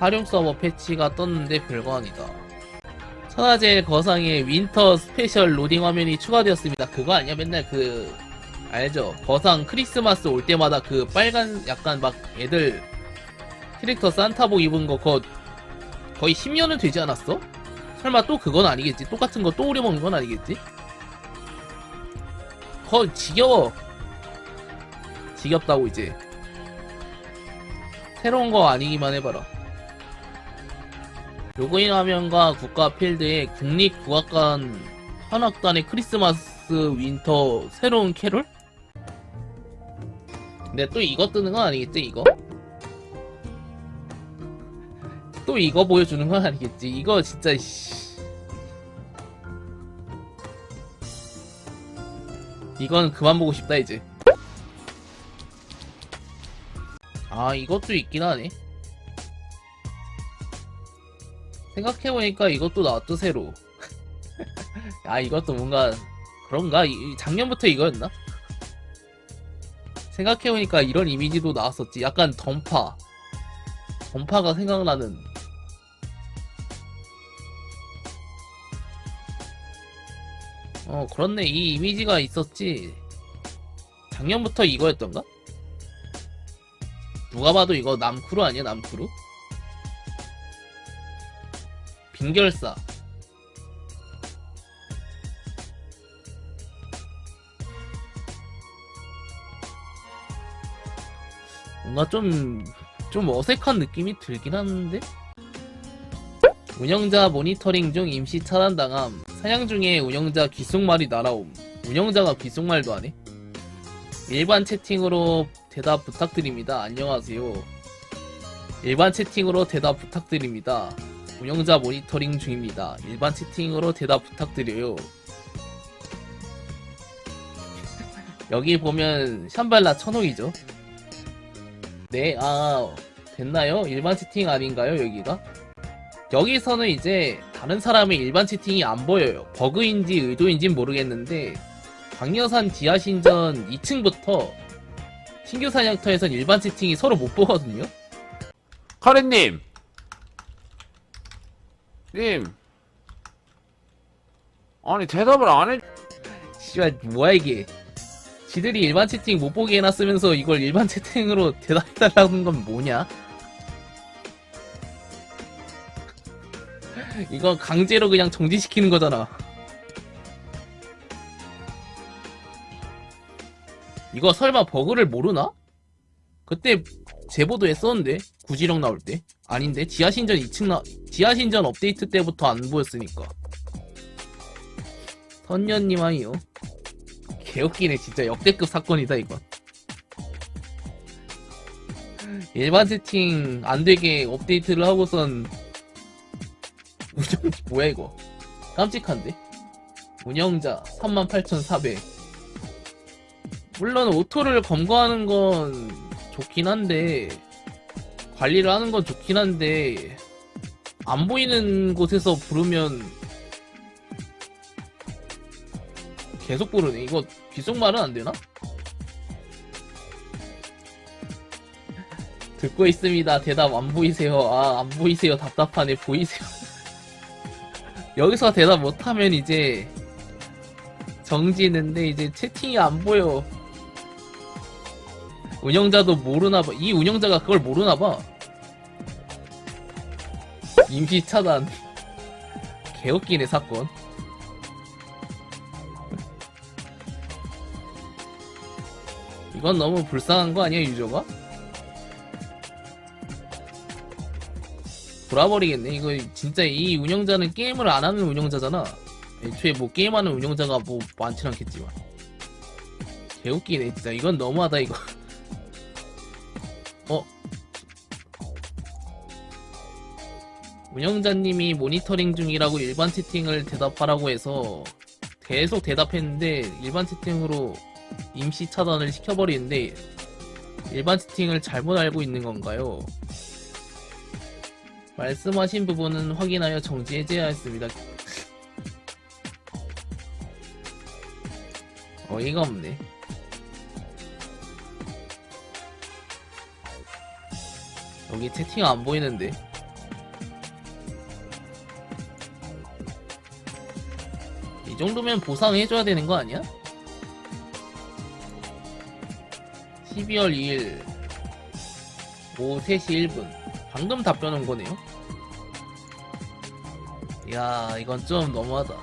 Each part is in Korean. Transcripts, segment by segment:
활용 서버 패치가 떴는데 별거 아니다. 천하제 거상의 윈터 스페셜 로딩 화면이 추가되었습니다. 그거 아니야? 맨날 그 알죠? 거상 크리스마스 올 때마다 그 빨간 약간 막 애들 캐릭터 산타복 입은 거 그거 거의 10년은 되지 않았어? 설마 또 그건 아니겠지? 똑같은 거 또 오려먹는 건 아니겠지? 거 지겨워. 지겹다고 이제. 새로운 거 아니기만 해봐라. 로그인 화면과 국가 필드에 국립국악관 현악단의 크리스마스 윈터 새로운 캐롤? 근데 또 이거 뜨는 건 아니겠지 이거? 또 이거 보여주는 건 아니겠지 이거 진짜 씨. 이건 그만 보고 싶다 이제 아 이것도 있긴 하네 생각해보니까 이것도 나왔도 새로. 아 이것도 뭔가 그런가? 이- 이 작년부터 이거였나? 생각해보니까 이런 이미지도 나왔었지. 약간 던파. 던파가 생각나는. 어 그렇네. 이 이미지가 있었지. 작년부터 이거였던가? 누가 봐도 이거 남크루 아니야 남크루? 빈결사 뭔가 좀, 좀 어색한 느낌이 들긴 하는데? 운영자 모니터링 중 임시 차단당함. 사냥 중에 운영자 귓속말이 날아옴. 운영자가 귓속말도 하네? 일반 채팅으로 대답 부탁드립니다. 안녕하세요. 일반 채팅으로 대답 부탁드립니다. 운영자 모니터링 중입니다. 일반 채팅으로 대답 부탁드려요. 여기 보면 샴발라 천옥이죠. 네, 아, 됐나요? 일반 채팅 아닌가요, 여기가? 여기서는 이제 다른 사람의 일반 채팅이 안 보여요. 버그인지 의도인진 모르겠는데, 광여산 지하신전 2층부터 신규 사냥터에선 일반 채팅이 서로 못 보거든요? 카렌님! 님! 아니, 대답을 안 해. 씨발, 뭐야, 이게. 지들이 일반 채팅 못 보게 해놨으면서 이걸 일반 채팅으로 대답해달라는 건 뭐냐? 이거 강제로 그냥 정지시키는 거잖아. 이거 설마 버그를 모르나? 그때 제보도 했었는데 구지령 나올 때 아닌데? 지하신전 2층 나 지하신전 업데이트 때부터 안 보였으니까. 선녀님 아니요. 개웃기네 진짜. 역대급 사건이다 이건. 일반 세팅 안되게 업데이트를 하고선 운영 뭐야 이거? 깜찍한데? 운영자 38,400 물론 오토를 검거하는 건 좋긴 한데 관리를 하는 건 좋긴 한데 안 보이는 곳에서 부르면 계속 부르네. 이거 귓속말은 안 되나? 듣고 있습니다. 대답 안 보이세요. 아, 안 보이세요. 답답하네. 보이세요. 여기서 대답 못하면 이제 정지는데 이제 채팅이 안 보여. 운영자도 모르나 봐. 이 운영자가 그걸 모르나 봐. 임시 차단. 개웃기네, 사건. 이건 너무 불쌍한 거 아니야 유저가? 돌아버리겠네 이거 진짜 이 운영자는 게임을 안 하는 운영자잖아 애초에 뭐 게임하는 운영자가 뭐 많진 않겠지만 개웃기네 진짜 이건 너무하다 이거 어? 운영자님이 모니터링 중이라고 일반 채팅을 대답하라고 해서 계속 대답했는데 일반 채팅으로 임시 차단을 시켜버리는데 일반 채팅을 잘못 알고 있는 건가요? 말씀하신 부분은 확인하여 정지 해제하였습니다. 어이가 없네. 여기 채팅 안 보이는데? 이 정도면 보상해줘야 되는 거 아니야? 12월 2일. 오후 3시 1분. 방금 답변 온 거네요? 야 이건 좀 너무하다.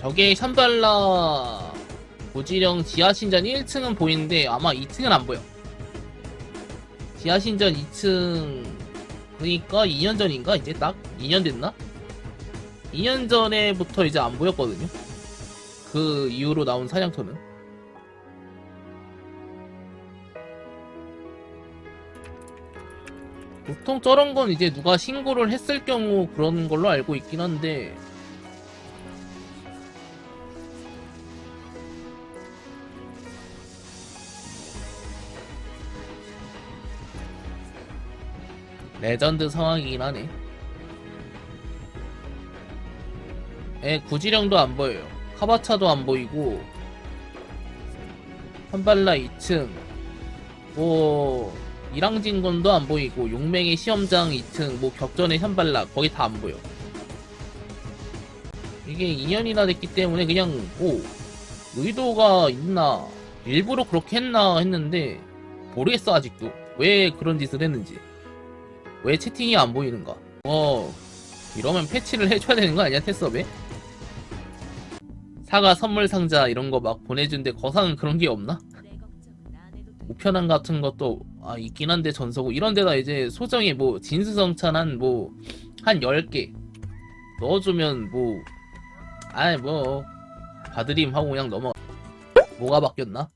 저게 샴발라 고지령 지하신전 1층은 보이는데 아마 2층은 안 보여 지하신전 2층 그니까 2년 전인가 이제 딱 2년 됐나? 2년 전에부터 이제 안 보였거든요. 그 이후로 나온 사냥터는. 보통 저런 건 이제 누가 신고를 했을 경우 그런 걸로 알고 있긴 한데 레전드 상황이긴 하네. 에, 구지령도 안 보여요. 카바차도 안 보이고, 한발라 2층, 뭐, 이랑진건도 안 보이고, 용맹의 시험장 2층, 뭐, 격전의 현발라, 거기 다 안 보여. 이게 2년이나 됐기 때문에 그냥, 뭐, 의도가 있나, 일부러 그렇게 했나 했는데, 모르겠어, 아직도. 왜 그런 짓을 했는지. 왜 채팅이 안 보이는가? 어, 이러면 패치를 해줘야 되는 거 아니야, 테스업에? 사과 선물 상자 이런 거 막 보내준데 거상은 그런 게 없나? 우편함 같은 것도 아 있긴 한데 전서고 이런 데다 이제 소정이 뭐 진수성찬한 뭐 한 10개 넣어주면 뭐 아이 뭐 받으림 하고 그냥 넘어 뭐가 바뀌었나?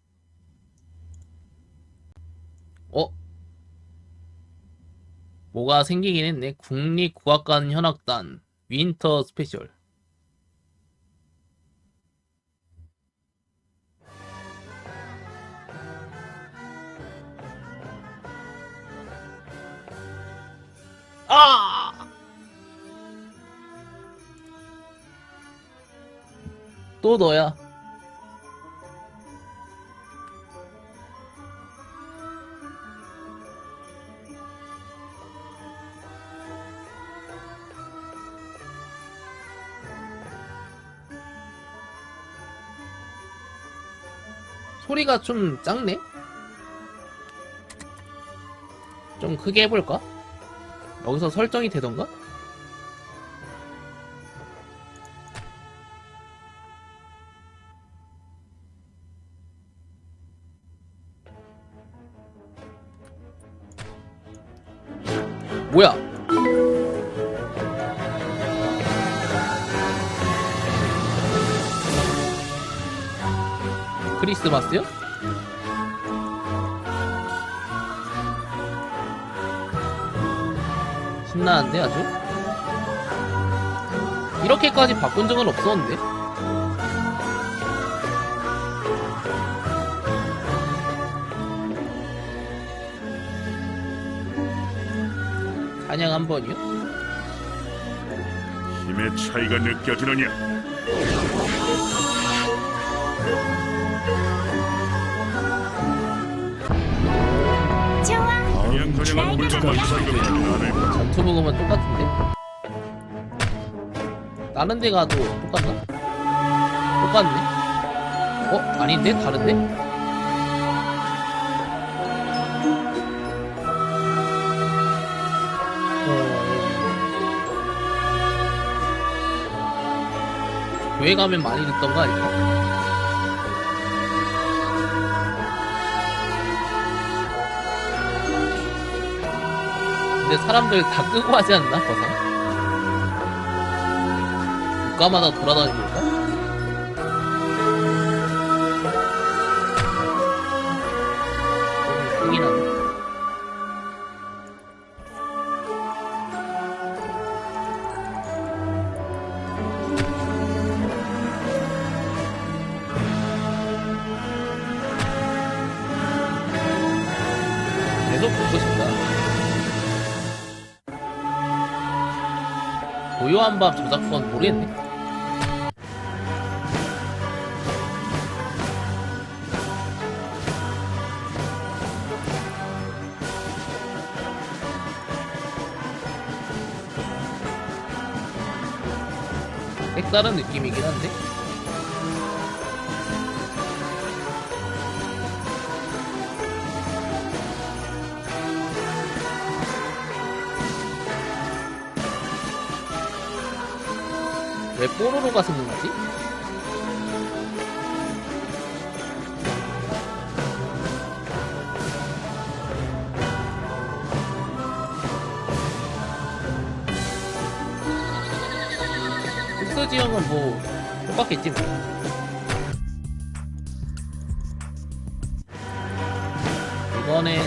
어? 뭐가 생기긴 했네 국립국악관 현악단 윈터 스페셜 아! 또 너야. 소리가 좀 작네? 좀 크게 해볼까? 여기서 설정이 되던가? 뭐야? 마스요? 신나는데 아주? 이렇게까지 바꾼 적은 없었는데? 사냥 한 번이요? 힘의 차이가 느껴지느냐? 전투 부금은 똑같은데? 다른 데 가도 똑같나? 똑같네? 어? 아닌데? 다른데? 어... 교회 가면 많이 듣던 거 아닌가? 근데 사람들 다 끄고 하지 않나 거상? 국가마다 돌아다니는 한밤 저작권 모르겠네. 색다른 느낌이긴 한데. 왜 뽀로로가 생각나지? 특수 지형은 뭐 똑같겠지 뭐. 이번엔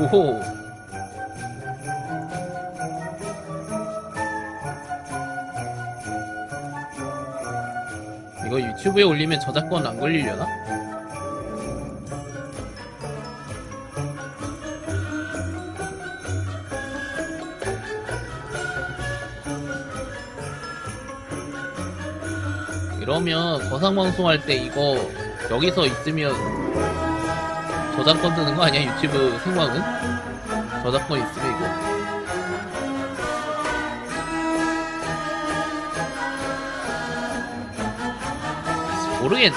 중국. 오호. 이거 유튜브에 올리면 저작권 안 걸리려나? 이러면 거상방송 할 때 이거 여기서 있으면 저작권 드는 거 아니야? 유튜브 생방은? 저작권 있으면 이거 모르겠네.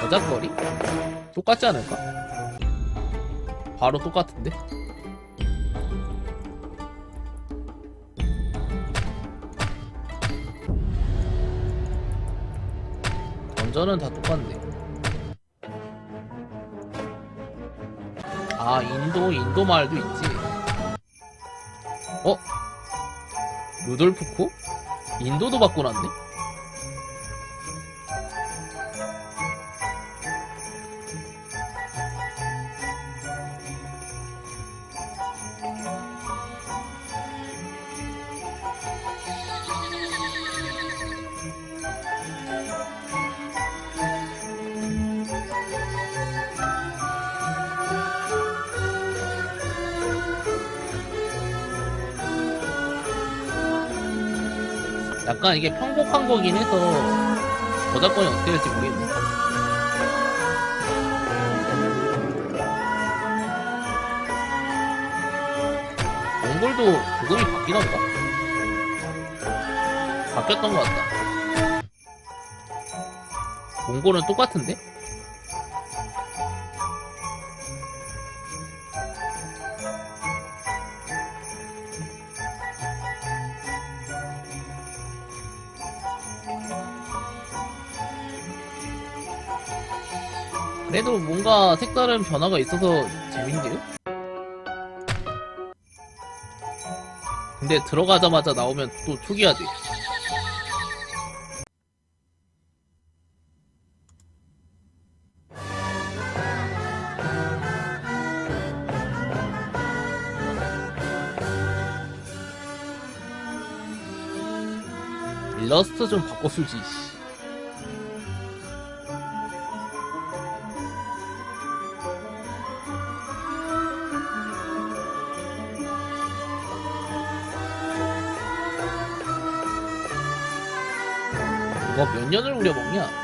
저작거리? 똑같지 않을까? 바로 똑같은데? 원전은 다 똑같네. 아, 인도, 인도 말도 있지. 어? 루돌프 코? 인도도 바꿔놨네? 약간 이게 편곡한 거긴 해서 저작권이 어떻게 될지 모르겠네. 몽골도 그금이 바뀌던가? 바뀌었던 것 같다. 몽골은 똑같은데? 그래도 뭔가 색다른 변화가 있어서 재밌는데요? 근데 들어가자마자 나오면 또 돼. 일러스트 좀 바꿔쓰지. 몇 년을 우려먹냐?